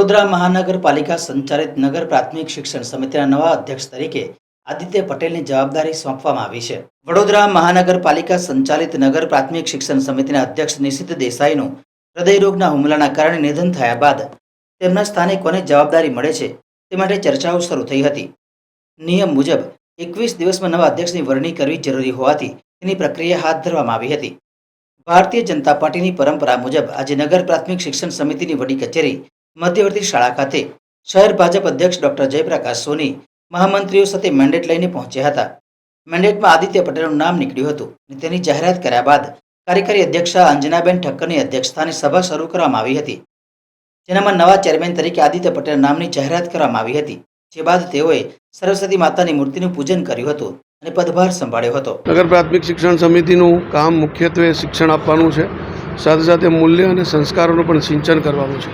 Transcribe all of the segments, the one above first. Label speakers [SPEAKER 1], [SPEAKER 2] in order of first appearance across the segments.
[SPEAKER 1] વડોદરા મહાનગરપાલિકા સંચાલિત નગર પ્રાથમિક શિક્ષણ સમિતિના નવા અધ્યક્ષ તરીકે આદિત્ય પટેલની જવાબદારી સોંપવામાં આવી છે. વડોદરા મહાનગરપાલિકા સંચાલિત નગર પ્રાથમિક શિક્ષણ સમિતિના અધ્યક્ષ નિશિત દેસાઈનું હૃદયરોગના હુમલાના કારણે નિધન થયા બાદ તેમના સ્થાને કોને જવાબદારી મળે છે તે માટે ચર્ચાઓ શરૂ થઈ હતી. નિયમ મુજબ એકવીસ દિવસમાં નવા અધ્યક્ષની વરણી કરવી જરૂરી હોવાથી તેની પ્રક્રિયા હાથ ધરવામાં આવી હતી. ભારતીય જનતા પાર્ટીની પરંપરા મુજબ આજે નગર પ્રાથમિક શિક્ષણ સમિતિની વડી કચેરી મધ્યવર્તી શાળા ખાતે શહેર ભાજપ અધ્યક્ષ ડોક્ટર જયપ્રકાશ સોની મહામંત્રીઓ સાથે મેન્ડેટ લઈને પહોંચ્યા હતા. મેન્ડેટમાં આદિત્ય પટેલનું નામ નીકળ્યું હતું તેની જાહેરાત કર્યા બાદ કાર્યકારી અધ્યક્ષા અંજનાબેન ઠક્કરની અધ્યક્ષતાની સભા શરૂ કરવામાં આવી હતી. જેનામાં નવા ચેરમેન તરીકે આદિત્ય પટેલ નામની જાહેરાત કરવામાં આવી હતી. જે બાદ તેઓએ સરસ્વતી માતાની મૂર્તિનું પૂજન કર્યું હતું અને પદભાર સંભાળ્યો હતો.
[SPEAKER 2] નગર પ્રાથમિક શિક્ષણ સમિતિનું કામ મુખ્યત્વે શિક્ષણ આપવાનું છે. સાથે સાથે મૂલ્ય અને સંસ્કારોનું પણ સિંચન કરવાનું છે.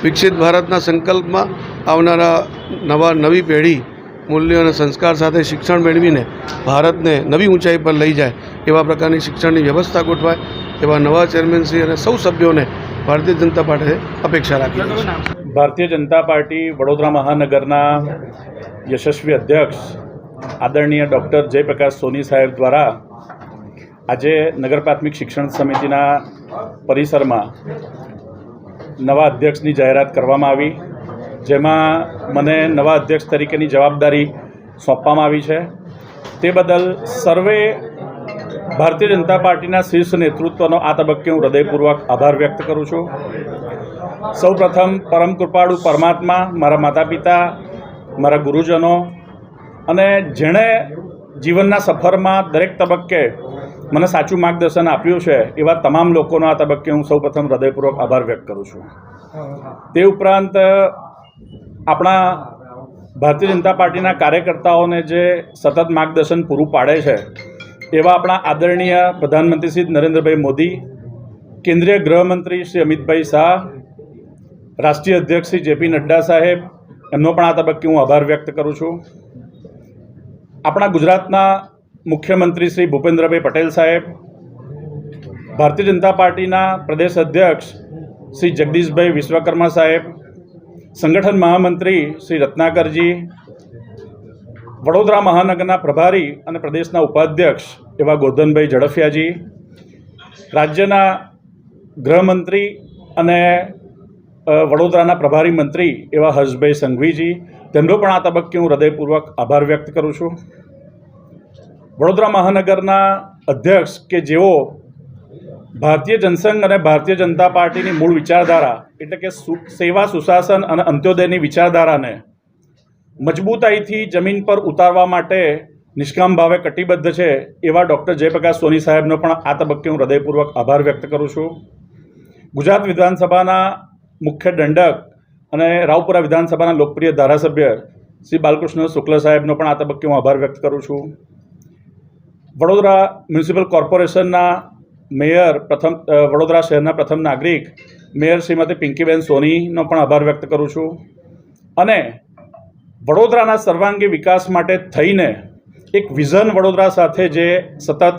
[SPEAKER 2] વિકસિત ભારતના સંકલ્પમાં આવનારા નવા નવી પેઢી મૂલ્યો અને સંસ્કાર સાથે શિક્ષણ મેળવીને ભારતને નવી ઊંચાઈ પર લઈ જાય એવા પ્રકારની શિક્ષણની વ્યવસ્થા ગોઠવાય એવા નવા ચેરમેનશ્રી અને સૌ સભ્યોને ભારતીય જનતા પાર્ટીએ અપેક્ષા રાખી
[SPEAKER 3] ભારતીય જનતા પાર્ટી વડોદરા મહાનગરના યશસ્વી અધ્યક્ષ આદરણીય ડૉક્ટર જયપ્રકાશ સોની સાહેબ દ્વારા આજે નગર પ્રાથમિક શિક્ષણ સમિતિના પરિસરમાં નવા અધ્યક્ષની જાહેરાત કરવામાં આવી. જેમાં મને નવા અધ્યક્ષ તરીકેની જવાબદારી સોંપવામાં આવી છે. તે બદલ સર્વે ભારતીય જનતા પાર્ટીના શીર્ષ નેતૃત્વનો આ તબક્કે હું હૃદયપૂર્વક આભાર વ્યક્ત કરું છું. સૌ પ્રથમ પરમ કૃપાળુ પરમાત્મા, મારા માતા પિતા મારા ગુરુજનો અને જેણે જીવનના સફરમાં દરેક તબક્કે મને સાચું માર્ગદર્શન આપ્યું છે એવા તમામ લોકોનો આ તબક્કે હું સૌપ્રથમ હૃદયપૂર્વક આભાર વ્યક્ત કરું છું. તે ઉપરાંત, આપણા ભારતીય જનતા પાર્ટીના કાર્યકર્તાઓને જે સતત માર્ગદર્શન પૂરું પાડે છે, એવા આપણા આદરણીય પ્રધાનમંત્રી શ્રી નરેન્દ્રભાઈ મોદી, કેન્દ્રીય ગૃહમંત્રી શ્રી અમિતભાઈ શાહ, રાષ્ટ્રીય અધ્યક્ષ શ્રી જેપી નડ્ડા સાહેબ, એમનો પણ આ તબક્કે હું આભાર વ્યક્ત કરું છું. આપણા ગુજરાતના મુખ્યમંત્રી શ્રી ભૂપેન્દ્રભાઈ પટેલ સાહેબ, ભારતીય જનતા પાર્ટીના પ્રદેશ અધ્યક્ષ શ્રી જગદીશભાઈ વિશ્વકર્મા સાહેબ, સંગઠન મહામંત્રી શ્રી રત્નાકરજી, વડોદરા મહાનગરના પ્રભારી અને પ્રદેશના ઉપાધ્યક્ષ એવા ગોરધનભાઈ ઝડફિયાજી, રાજ્યના ગૃહમંત્રી અને વડોદરાના પ્રભારી મંત્રી એવા હર્ષભાઈ સંઘવીજી. તેમનો પણ આ તબક્કે હું હૃદયપૂર્વક આભાર વ્યક્ત કરું છું. વડોદરા મહાનગરના અધ્યક્ષ કે જેઓ ભારતીય જનસંઘ અને ભારતીય જનતા પાર્ટીની મૂળ વિચારધારા એટલે કે સેવા સુશાસન અને અંત્યોદયની વિચારધારાને મજબૂતાઈથી જમીન પર ઉતારવા માટે નિષ્કામ ભાવે કટિબદ્ધ છે, એવા ડૉક્ટર જયપ્રકાશ સોની સાહેબનો પણ આ તબક્કે હું હૃદયપૂર્વક આભાર વ્યક્ત કરું છું. ગુજરાત વિધાનસભાના મુખ્ય દંડક અને રાવપુરા વિધાનસભાના લોકપ્રિય ધારાસભ્ય શ્રી બાલકૃષ્ણ શુક્લ સાહેબનો પણ આ તબક્કે હું આભાર વ્યક્ત કરું છું. વડોદરા મ્યુનિસિપલ કોર્પોરેશનના મેયર પ્રથમ વડોદરા શહેરના પ્રથમ નાગરિક મેયર શ્રીમતી પિંકીબેન સોનીનો પણ આભાર વ્યક્ત કરું છું. અને વડોદરાના સર્વાંગી વિકાસ માટે થઈને એક વિઝન વડોદરા સાથે જે સતત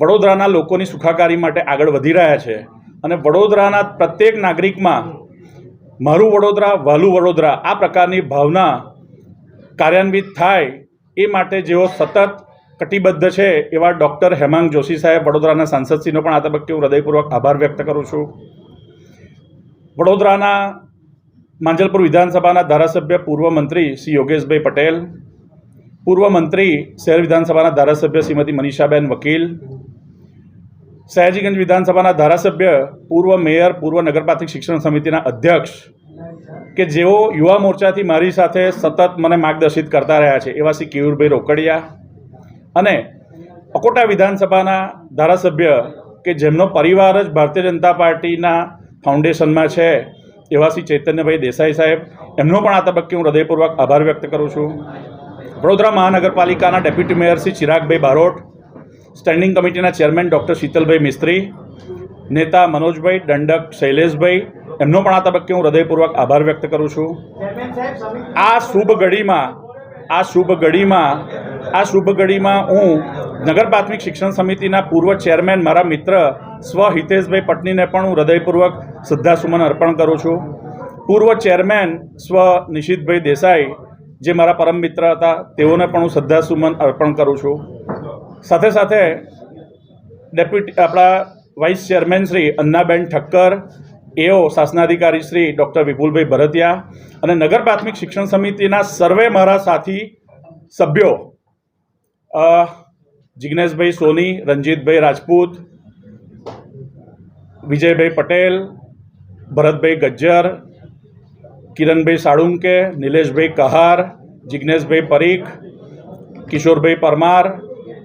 [SPEAKER 3] વડોદરાના લોકોની સુખાકારી માટે આગળ વધી રહ્યા છે. અને વડોદરાના પ્રત્યેક નાગરિકમાં મારું વડોદરા, વહાલું વડોદરા આ પ્રકારની ભાવના કાર્યાન્વિત થાય એ માટે જેઓ સતત કટિબદ્ધ છે એવા ડૉક્ટર હેમાંગ જોશી સાહેબ વડોદરાના સાંસદશ્રીનો પણ આ તબક્કે હું હૃદયપૂર્વક આભાર વ્યક્ત કરું છું. વડોદરાના માંજલપુર વિધાનસભાના ધારાસભ્ય પૂર્વ મંત્રી શ્રી યોગેશભાઈ પટેલ, પૂર્વ મંત્રી શહેર વિધાનસભાના ધારાસભ્ય શ્રીમતી મનીષાબેન વકીલ, સયાજીગંજ વિધાનસભાના ધારાસભ્ય પૂર્વ મેયર, પૂર્વ નગરપાલિક શિક્ષણ સમિતિના અધ્યક્ષ કે જેઓ યુવા મોરચાથી મારી સાથે સતત મને માર્ગદર્શિત કરતા રહ્યા છે એવા શ્રી કેયુરભાઈ રોકડિયા અને અકોટા વિધાનસભાના ધારાસભ્ય કે જેમનો પરિવાર જ ભારતીય જનતા પાર્ટીના ફાઉન્ડેશનમાં છે, એવા શ્રી ચૈતન્યભાઈ દેસાઈ સાહેબ, એમનો પણ આ તબક્કે હું હૃદયપૂર્વક આભાર વ્યક્ત કરું છું. વડોદરા મહાનગરપાલિકાના deputy mayor Shri Chiragbhai Barot, standing કમિટીના ચેરમેન ડૉક્ટર શીતલભાઈ મિસ્ત્રી, નેતા મનોજભાઈ દંડક શૈલેષભાઈ, એમનો પણ આ તબક્કે હું હૃદયપૂર્વક આભાર વ્યક્ત કરું છું. આ શુભ ઘડીમાં આ શુભ ઘડીમાં, આ શુભ ઘડીમાં હું નગર પ્રાથમિક શિક્ષણ સમિતિના પૂર્વ ચેરમેન મારા મિત્ર સ્વ હિતેશભાઈ પટનીને પણ હું હૃદયપૂર્વક શ્રદ્ધાસુમન અર્પણ કરું છું. પૂર્વ ચેરમેન સ્વ નિશિતભાઈ દેસાઈ જે મારા પરમ મિત્ર હતા, તેઓને પણ હું શ્રદ્ધાસુમન અર્પણ કરું છું. સાથે સાથે ડેપ્યુટી, આપણા vice chairman Shri Annaben Thakkar AO શાસનાધિકારી Shri doctor વિપુલભાઈ ભરતિયા અને નગર પ્રાથમિક શિક્ષણ સમિતિના સર્વે મારા સાથી સભ્યો જિજ્ઞેશભાઈ સોની, રંજીતભાઈ રાજપૂત, વિજયભાઈ પટેલ, ભરતભાઈ ગજ્જર, કિરણભાઈ સાળુંકે, નિલેશભાઈ કહાર જિજ્ઞેશભાઈ પરીખ, કિશોરભાઈ પરમાર,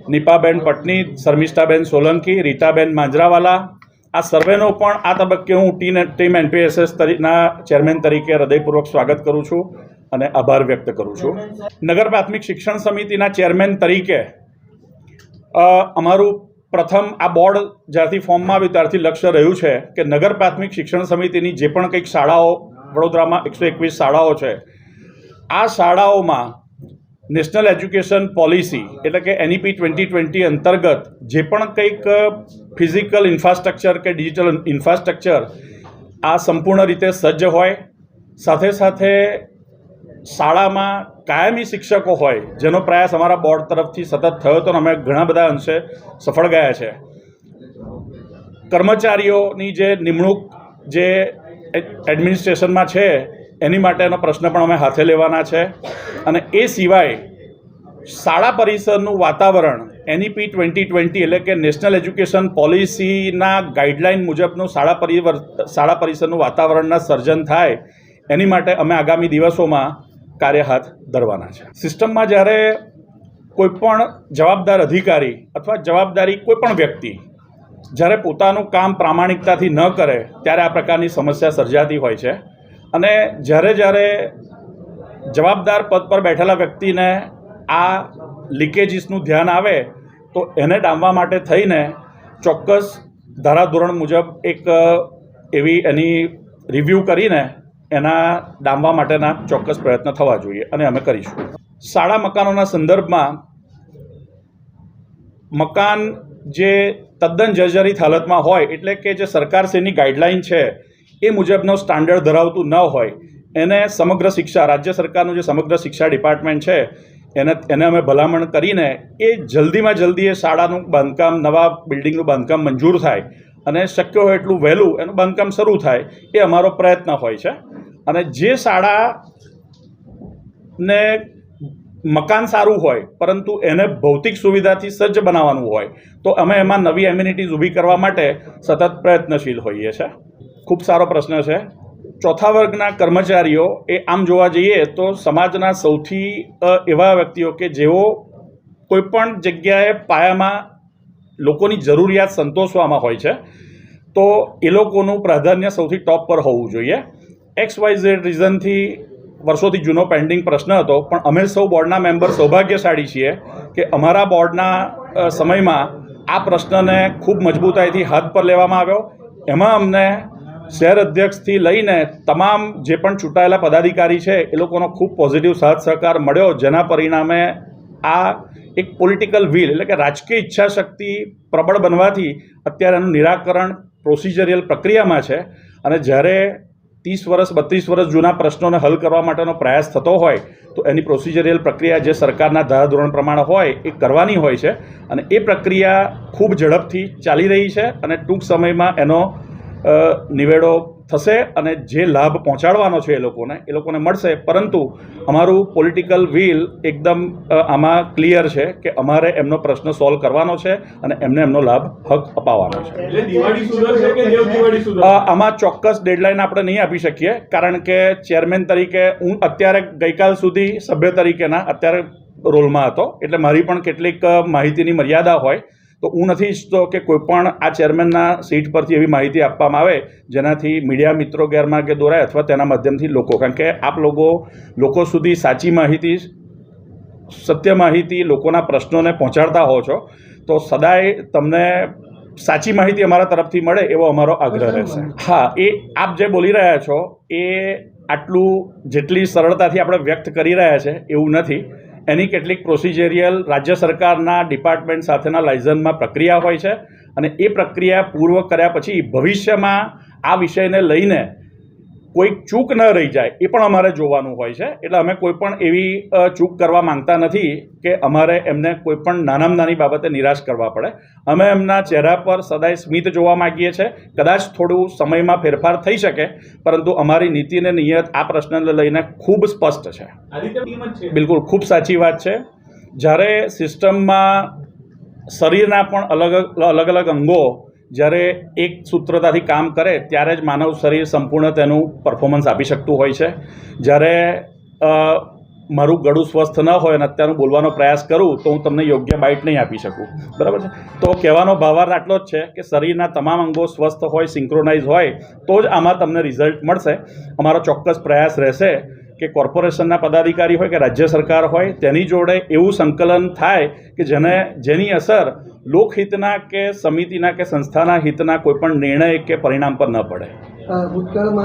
[SPEAKER 3] નિપાબેન પટની શર્મિષ્ઠાબેન સોલંકી, રીતાબેન માંજરાવાલા આ સર્વેનો પણ આ તબક્કે હું ટીન ટીમ એનપીએસએસ તરીના ચેરમેન તરીકે હૃદયપૂર્વક સ્વાગત કરું છું અને આભાર વ્યક્ત કરું છું. નગર પ્રાથમિક શિક્ષણ સમિતિના ચેરમેન તરીકે અમારું પ્રથમ આ બોર્ડ જ્યારથી ફોર્મમાં આવ્યું ત્યારથી લક્ષ્ય રહ્યું છે કે નગર પ્રાથમિક શિક્ષણ સમિતિની જે પણ કંઈક શાળાઓ, વડોદરામાં એકસો એકવીસ શાળાઓ છે, આ શાળાઓમાં નેશનલ એજ્યુકેશન પોલિસી એટલે કે એનઈપી ટ્વેન્ટી ટ્વેન્ટી અંતર્ગત જે પણ કંઈક ફિઝિકલ ઇન્ફ્રાસ્ટ્રક્ચર કે ડિજિટલ ઇન્ફ્રાસ્ટ્રક્ચર આ સંપૂર્ણ રીતે સજ્જ હોય. સાથે સાથે શાળામાં કાયમી શિક્ષકો હોય, જેનો પ્રયાસ અમારા બોર્ડ તરફથી સતત થયો હતો અને અમે ઘણા બધા અંશે સફળ ગયા છે. કર્મચારીઓની જે નિમણૂક જે એડમિનિસ્ટ્રેશનમાં છે, એની માટેનો પ્રશ્ન પણ અમે હાથે લેવાના છે. અને એ સિવાય શાળા પરિસરનું વાતાવરણ એનઈપી ટ્વેન્ટી ટ્વેન્ટી એટલે કે નેશનલ એજ્યુકેશન પોલિસીના ગાઈડલાઇન મુજબનું શાળા પરિવર, શાળા પરિસરનું વાતાવરણના સર્જન થાય, એની માટે અમે આગામી દિવસોમાં કાર્ય હાથ ધરવાના છે. સિસ્ટમમાં જ્યારે કોઈ પણ જવાબદાર અધિકારી અથવા જવાબદારી કોઈપણ વ્યક્તિ જ્યારે પોતાનું કામ પ્રામાણિકતાથી ન કરે, ત્યારે આ પ્રકારની સમસ્યા સર્જાતી હોય છે. અને જ્યારે જ્યારે જવાબદાર પદ પર બેઠેલા વ્યક્તિને આ લીકેજીસનું ધ્યાન આવે તો એને ડામવા માટે થઈને ચોક્કસ ધારાધોરણ મુજબ એક એવી એની રિવ્યૂ કરીને એના ડામવા માટેના ચોક્કસ પ્રયત્ન થવા જોઈએ અને અમે કરીશું. શાળા મકાનોના સંદર્ભમાં મકાન જે તદ્દન જર્જરિત હાલતમાં હોય એટલે કે જે સરકારશ્રીની ગાઈડલાઈન છે એ મુજબનો સ્ટાન્ડર્ડ ધરાવતું ન હોય, એને સમગ્ર શિક્ષા, રાજ્ય સરકારનું જે સમગ્ર શિક્ષા ડિપાર્ટમેન્ટ છે એને એને અમે ભલામણ કરીને એ જલ્દીમાં જલ્દી એ શાળાનું બાંધકામ, નવા બિલ્ડિંગનું બાંધકામ મંજૂર થાય અને શક્ય હોય એટલું વહેલું એનું બાંધકામ શરૂ થાય એ અમારો પ્રયત્ન હોય છે. અને જે શાળા ને મકાન સારું હોય, પરંતુ એને ભૌતિક સુવિધાથી સજ્જ બનાવવાનું હોય, તો અમે એમાં નવી એમ્યુનિટીઝ ઊભી કરવા માટે સતત પ્રયત્નશીલ હોઈએ છીએ ખૂબ સારો પ્રશ્ન છે. ચોથા વર્ગના કર્મચારીઓ એ આમ જોવા જઈએ તો સમાજના સૌથી એવા વ્યક્તિઓ કે જેઓ કોઈપણ જગ્યાએ પાયામાં લોકોની જરૂરિયાત સંતોષવામાં હોય છે, તો એ લોકોનું પ્રાધાન્ય સૌથી ટોપ પર હોવું જોઈએ. એક્સ વાય ઝેડ રીઝનથી વર્ષોથી જૂનો પેન્ડિંગ પ્રશ્ન હતો, પણ અમે સૌ બોર્ડના મેમ્બર સૌભાગ્યશાળી છીએ કે અમારા બોર્ડના સમયમાં આ પ્રશ્નને ખૂબ મજબૂતાઈથી હાથ પર લેવામાં આવ્યો. એમાં અમને શહેર અધ્યક્ષથી લઈને તમામ જે પણ ચૂંટાયેલા પદાધિકારી છે, એ લોકોનો ખૂબ પોઝિટિવ સાથ સહકાર મળ્યો, જેના પરિણામે આ એક પોલિટિકલ વ્હીલ એટલે કે રાજકીય ઈચ્છાશક્તિ પ્રબળ બનવાથી અત્યારે એનું નિરાકરણ પ્રોસિજરિયલ પ્રક્રિયામાં છે. અને જ્યારે ત્રીસ વર્ષ, બત્રીસ વર્ષ જૂના પ્રશ્નોને હલ કરવા માટેનો પ્રયાસ થતો હોય, તો એની પ્રોસિજરિયલ પ્રક્રિયા જે સરકારના ધારાધોરણ પ્રમાણે હોય, એ કરવાની હોય છે. અને એ પ્રક્રિયા ખૂબ ઝડપથી ચાલી રહી છે અને ટૂંક સમયમાં એનો નિવેડો થશે અને જે લાભ પહોંચાડવાનો છે એ લોકોને એ લોકોને મળશે. પરંતુ અમારું પોલિટિકલ વ્હીલ એકદમ આમાં ક્લિયર છે કે અમારે એમનો પ્રશ્ન સોલ્વ કરવાનો છે અને એમને એમનો લાભ હક અપાવવાનો છે. આમાં ચોક્કસ ડેડલાઇન આપણે નહીં આપી શકીએ કારણ કે ચેરમેન તરીકે હું અત્યારે ગઈકાલ સુધી સભ્ય તરીકેના અત્યારે રોલમાં હતો. એટલે મારી પણ કેટલીક માહિતીની મર્યાદા હોય. તો હું નથી ઈચ્છતો કે કોઈપણ આ ચેરમેનના સીટ પરથી એવી માહિતી આપવામાં આવે જેનાથી મીડિયા મિત્રો ગેરમાર્ગે દોરાય અથવા તેના માધ્યમથી લોકો. કારણ કે આપ લોકો લોકો સુધી સાચી માહિતી સત્ય માહિતી લોકોના પ્રશ્નોને પહોંચાડતા હો છો તો સદાય તમને સાચી માહિતી અમારા તરફથી મળે એવો અમારો આગ્રહ રહેશે. હા એ આપ જે બોલી રહ્યા છો એ આટલું જેટલી સરળતાથી આપણે વ્યક્ત કરી રહ્યા છે એવું નથી. એની કેટલીક પ્રોસિજરિયલ રાજ્ય સરકારના ડિપાર્ટમેન્ટ સાથેના લાયસન્સમાં પ્રક્રિયા હોય છે અને એ પ્રક્રિયા પૂર્વ કર્યા પછી ભવિષ્યમાં આ વિષયને લઈને કોઈક ચૂક ન રહી જાય એ પણ અમારે જોવાનું હોય છે. એટલે અમે કોઈ પણ એવી ચૂક કરવા માંગતા નથી કે અમારે એમને કોઈ પણ નાનામાં નાની બાબતે નિરાશ કરવા પડે. અમે એમના ચહેરા પર સદાય સ્મિત જોવા માંગીએ છીએ કદાચ થોડું સમયમાં ફેરફાર થઈ શકે પરંતુ અમારી નીતિ અને નિયત આ પ્રશ્નને લઈને ખૂબ સ્પષ્ટ છે. બિલકુલ ખૂબ સાચી વાત છે. જ્યારે સિસ્ટમમાં શરીરના પણ અલગ અલગ અલગ અંગો જ્યારે એક સૂત્રતાથી કામ કરે, ત્યારે જ માનવ શરીર સંપૂર્ણ તેનું પરફોર્મન્સ આપી શકતું હોય છે. જ્યારે મારું ગળું સ્વસ્થ ન હોય અને અત્યારનું બોલવાનો પ્રયાસ કરું, તો હું તમને યોગ્ય બાઇટ નહીં આપી શકું. બરાબર છે? તો કહેવાનો ભાવાર્થ આટલો જ છે કે શરીરના તમામ અંગો સ્વસ્થ હોય સિંક્રોનાઇઝ હોય, તો જ આમાં તમને રિઝલ્ટ મળશે. અમારો ચોક્કસ પ્રયાસ રહેશે. કે કોર્પોરેશનના પદાધિકારી હોય કે રાજ્ય સરકાર હોય, તેની જોડે એવું સંકલન થાય કે જેને, જેની અસર લોકહિતના કે સમિતિના કે સંસ્થાના હિતના કોઈપણ નિર્ણય કે પરિણામ પર ન પડે.
[SPEAKER 4] ભૂતકાળમાં